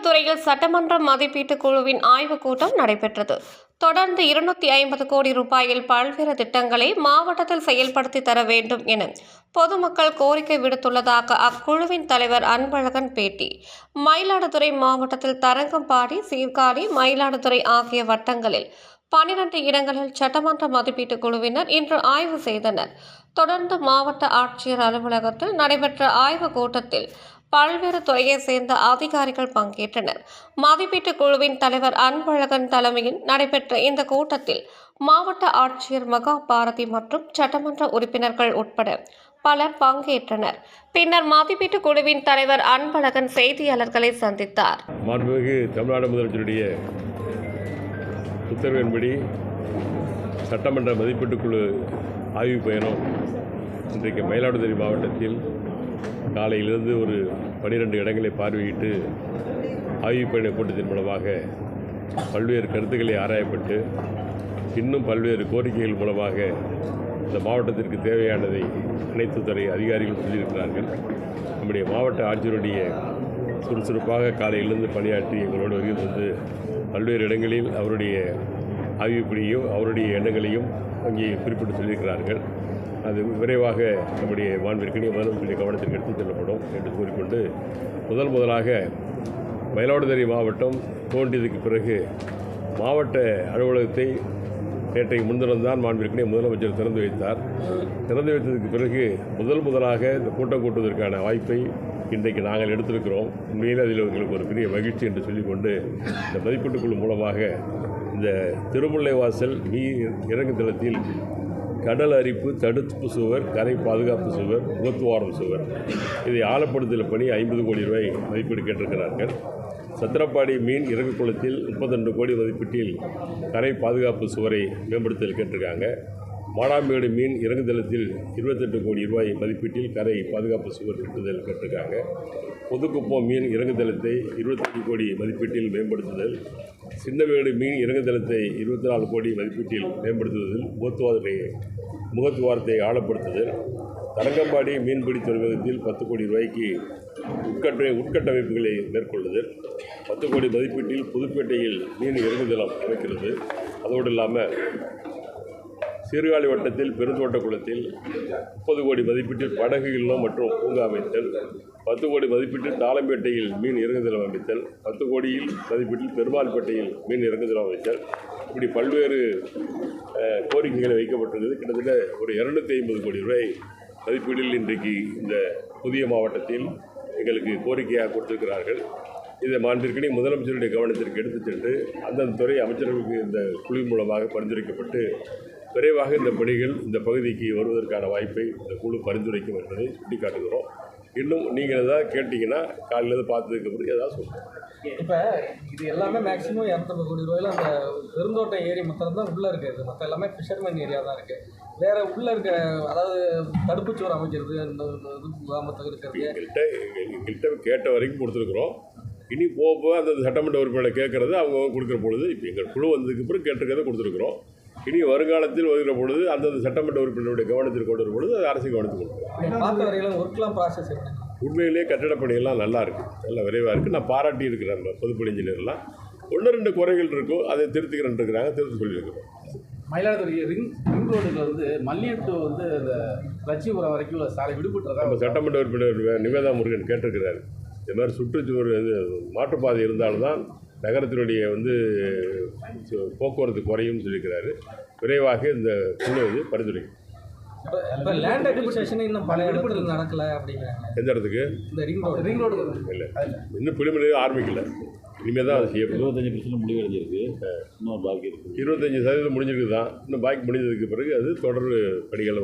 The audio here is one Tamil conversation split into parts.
துறையில் சட்டமன்ற மதிப்பீட்டு குழுவின் ஆய்வுக் கூட்டம் நடைபெற்றது. தொடர்ந்து இருநூத்தி ஐம்பது கோடி ரூபாயில் பல்வேறு திட்டங்களை மாவட்டத்தில் செயல்படுத்தி தர வேண்டும் என பொதுமக்கள் கோரிக்கை விடுத்துள்ளதாக அக்குழுவின் தலைவர் அன்பழகன் பேட்டி. மயிலாடுதுறை மாவட்டத்தில் தரங்கம்பாடி சீர்காழி மயிலாடுதுறை ஆகிய வட்டங்களில் பனிரெண்டு இடங்களில் சட்டமன்ற மதிப்பீட்டு குழுவினர் இன்று ஆய்வு செய்தனர். தொடர்ந்து மாவட்ட ஆட்சியர் அலுவலகத்தில் நடைபெற்ற ஆய்வுக் கூட்டத்தில் பல்வேறு துறையைச் சேர்ந்த அதிகாரிகள் பங்கேற்றனர். மதிப்பீட்டு குழுவின் தலைவர் அன்பழகன் தலைமையில் நடைபெற்ற இந்த கூட்டத்தில் மாவட்ட ஆட்சியர் மகா பாரதி மற்றும் சட்டமன்ற உறுப்பினர்கள் உட்பட பலர் பங்கேற்றனர். பின்னர் மதிப்பீட்டு குழுவின் தலைவர் அன்பழகன் செய்தியாளர்களை சந்தித்தார். மாண்புமிகு தமிழ்நாடு முதலமைச்சருடைய உத்தரவின்படி சட்டமன்ற மதிப்பீட்டுக்குழு ஆய்வு பயணம் இன்றைக்கு மயிலாடுதுறை மாவட்டத்தில் காலையிலிருந்து ஒரு பனிரெண்டு இடங்களை பார்வையிட்டு ஆய்வு பயண கூட்டத்தின் மூலமாக பல்வேறு கருத்துக்களை ஆராயப்பட்டு இன்னும் பல்வேறு கோரிக்கைகள் மூலமாக இந்த மாவட்டத்திற்கு தேவையானதை அனைத்து துறை அதிகாரிகள் சொல்லியிருக்கிறார்கள். நம்முடைய மாவட்ட ஆட்சியருடைய சுறுசுறுப்பாக காலையிலிருந்து பணியாற்றி எங்களோடு வருகை வந்து பல்வேறு இடங்களில் அவருடைய ஆய்வுப்படியும் அவருடைய எண்ணங்களையும் அங்கே குறிப்பிட்டு சொல்லியிருக்கிறார்கள். அது விரைவாக நம்முடைய மாண்பிற்கனே முதலமைச்சருடைய கவனத்திற்கு எடுத்துச் செல்லப்படும் என்று கூறிக்கொண்டு முதல் முதலாக மயிலாடுதுறை மாவட்டம் தோன்றியதுக்கு பிறகு மாவட்ட அலுவலகத்தை நேற்றைக்கு முன்தினம் தான் மாண்பிற்கனே முதலமைச்சர் திறந்து வைத்தார். திறந்து வைத்ததுக்கு பிறகு முதல் முதலாக இந்த கூட்டம் கூட்டுவதற்கான வாய்ப்பை இன்றைக்கு நாங்கள் எடுத்திருக்கிறோம். உண்மையில் அதில் எங்களுக்கு ஒரு பெரிய மகிழ்ச்சி என்று சொல்லிக்கொண்டு இந்த மதிப்பீட்டுக் குழு மூலமாக இந்த திருமுல்லை வாசல் நீர் இறங்குதளத்தில் கடல் அரிப்பு தடுப்பு சுவர் கரை பாதுகாப்பு சுவர் முகத்துவாரம் சுவர். இதை ஆழப்படுத்தல் பணி ஐம்பது கோடி ரூபாய் மதிப்பீடு கேட்டிருக்கிறார்கள். சத்திரப்பாடி மீன் இறகு குளத்தில் முப்பத்தெண்டு கோடி மதிப்பீட்டில் கரை பாதுகாப்பு சுவரை மேம்படுத்தல் கேட்டிருக்காங்க. மாடாம்பேடு மீன் இறங்குதளத்தில் இருபத்தெட்டு கோடி ரூபாய் மதிப்பீட்டில் கரை பாதுகாப்பு சுவர் கட்டுதல் கேட்டிருக்காங்க. புதுக்குப்பம் மீன் இறங்குதளத்தை இருபத்தஞ்சு கோடி மதிப்பீட்டில் மேம்படுத்துதல் சின்னவேடு மீன் இறங்குதளத்தை இருபத்தி நாலு கோடி மதிப்பீட்டில் மேம்படுத்துவதில் முகத்துவாரத்தை முகத்துவாரத்தை ஆழப்படுத்துதல். தரங்கம்பாடி மீன்பிடி துறைமுகத்தில் பத்து கோடி ரூபாய்க்கு உட்கட்ட உட்கட்டமைப்புகளை மேற்கொள்ளுதல். பத்து கோடி மதிப்பீட்டில் புதுப்பேட்டையில் மீன் இறங்குதளம் அமைக்கிறது. அதோடு இல்லாமல் சீர்காழி வட்டத்தில் பெருந்தோட்ட குளத்தில் முப்பது கோடி மதிப்பீட்டில் படகு இல்லம் மற்றும் பூங்கா அமைத்தல். பத்து கோடி மதிப்பீட்டில் தாளம்பேட்டையில் மீன் இறங்குதளம் அமைத்தல். பத்து கோடியில் மதிப்பீட்டில் பெருமாள்பேட்டையில் மீன் இறங்குதளம் அமைத்தல். இப்படி பல்வேறு கோரிக்கைகள் வைக்கப்பட்டிருந்தது. கிட்டத்தட்ட ஒரு இரநூத்தி ஐம்பது கோடி ரூபாய் மதிப்பீட்டில் இன்றைக்கு இந்த புதிய மாவட்டத்தில் எங்களுக்கு கோரிக்கையாக கொடுத்திருக்கிறார்கள். இதை மாண்பிற்கனே முதலமைச்சருடைய கவனத்திற்கு எடுத்து சென்று அந்தந்த துறை அமைச்சர்களுக்கு இந்த குழு மூலமாக பரிந்துரைக்கப்பட்டு விரைவாக இந்த பணிகள் இந்த பகுதிக்கு வருவதற்கான வாய்ப்பை இந்த குழு பரிந்துரைக்கும் என்பதை சுட்டிக்காட்டுகிறோம். இன்னும் நீங்கள் ஏதாவது கேட்டிங்கன்னா காலையில் பார்த்ததுக்கு பிறகு ஏதாவது சொல்லுங்கள் இப்போ இது எல்லாமே மேக்ஸிமம் இரநூத்தம்பது கோடி ரூபாயில அந்த பெருந்தோட்டம் ஏரி மொத்தம் தான் உள்ளே இருக்குது மற்ற எல்லாமே ஃபிஷர்மேன் ஏரியா தான் இருக்குது வேற உள்ளே இருக்க அதாவது தடுப்புச்சுவர் அமைக்கிறது இந்த இது முகாமத்துக்கு இருக்கிறது. எங்கள்கிட்ட எங்க- எங்கள்கிட்ட கேட்ட வரைக்கும் கொடுத்துருக்குறோம். இனி போக போக அந்த சட்டமன்ற உறுப்பினரை கேட்குறது அவங்க கொடுக்குற பொழுது இப்போ எங்கள் குழு வந்ததுக்கு பிறகு கேட்டிருக்கிறத கொடுத்துருக்குறோம். இனி வருங்காலத்தில் வருகிற பொழுது அந்தந்த சட்டமன்ற உறுப்பினருடைய கவனத்தில் கொண்டு வரும் பொழுது அது அரசு கவனத்துக்கு உண்மையிலேயே கட்டடப் பணியெல்லாம் நல்லா இருக்குது நல்லா விரைவாக இருக்குது நான் பாராட்டி இருக்கிறேன் பொதுப்பணி இன்ஜினியர்லாம். ஒன்று ரெண்டு குறைகள் இருக்கும் அதை திருத்திக்கிறேன் இருக்கிறாங்க திருத்தி சொல்லியிருக்கிறோம் மயிலாடுதுறை ரிங் ரிங் ரோடுல வந்து மல்லியம் to வந்து இந்த லட்சியபுரம் வரைக்கும் உள்ள சாலை விடுபட்டுறதா நம்ம சட்டமன்ற உறுப்பினர் நிவேதா முருகன் கேட்டிருக்கிறார். இந்த மாதிரி சுற்றுச்சுவர் இது மாற்றுப்பாதை இருந்தால்தான் நகரத்தினுடைய வந்து சு- போக்குவரத்து குறையும் சொல்லியிருக்கிறாரு. விரைவாக இந்த குழு இது பரிந்துரைக்கும். இப்போ இப்போ லேண்ட் அக்விசேஷன் இன்னும் பல இடத்துல நடக்கல அப்படிங்கிறாங்க. எந்த இடத்துக்கு? இந்த ரிங் ரோடு ரிங் ரோடு இல்லை. இன்னும் பிலிமினரி ஆரம்பிக்கல. இனிமேல் தான் அது செய்யப்படும். இருபத்தஞ்சி பர்சன்ட் முடிவடைஞ்சிருக்கு இன்னும் பாக்கி இருக்கு. இருபத்தஞ்சி சதவீதம் முடிஞ்சிருக்கு தான். இன்னும் பாக்கி முடிஞ்சதுக்கு பிறகு அது தொடர் பணிகளை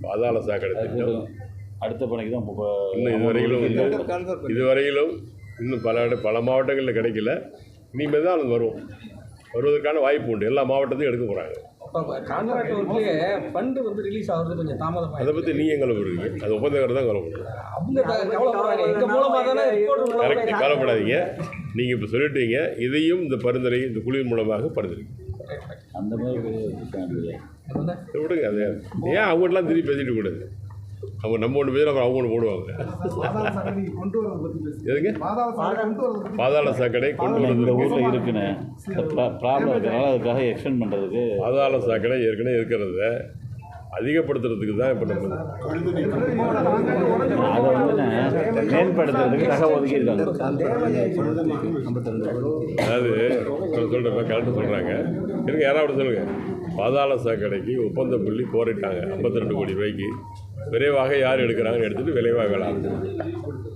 பாதாள சாக்கடை அடுத்த பணிக்கு தான் இன்னும் இதுவரையிலும் வந்து இதுவரையிலும் இன்னும் பல இட பல மாவட்டங்களில் கிடைக்கல. இனிமேல் தான் அது வரும் வருவதற்கான வாய்ப்பு உண்டு. எல்லா மாவட்டத்தையும் எடுக்க போகிறாங்க இப்போ கான்ட்ராக்ட் ஒர்க்லேயே ஃபண்டு வந்து ரிலீஸ் ஆகுறது கொஞ்சம் அதை பற்றி நீங்கள் எங்களை வருவீங்க அது ஒப்பந்தக்காரர் தான் கவலைப்படுறாங்க கரெக்ட் கவலைப்படாதீங்க. நீங்கள் இப்போ சொல்லிட்டீங்க. இதையும் இந்த பரிந்துரை இந்த குழுவின் மூலமாக பரிந்துரைக்கும் அந்த மாதிரி விடுங்க. அது ஏன் அவங்ககிட்டலாம் திருப்பி பேசிட்டு கூடாது? அவங்க நம்ம ஒன்று பேர் அப்புறம் அவங்க ஒன்று போடுவாங்க. எதுங்க? பாதாள சாக்கடை கொண்டு வரதை இந்த ஊரில் இருக்குன்னு ப்ராப்ளம் இருக்கிறனால அதுக்காக எக்ஸ்டெண்ட் பண்ணுறதுக்கு பாதாள சாக்கடை ஏற்கனவே இருக்கிறத அதிகப்படுத்துறதுக்கு தான் இப்போ நம்ம அதை வந்து மேம்படுத்துறதுக்கு நகை ஒதுக்கியிருக்காங்க. அதாவது சொல்கிறப்ப கரெக்டாக சொல்கிறாங்க இருங்க யாராவது சொல்லுங்க. பாதாள சாக்கடைக்கு ஒப்பந்த புள்ளி கோரிட்டாங்க. ஐம்பத்தி ரெண்டு கோடி ரூபாய்க்கு. விரைவாக யார் எடுக்கிறாங்கன்னு எடுத்துகிட்டு விரைவாக வேளாண்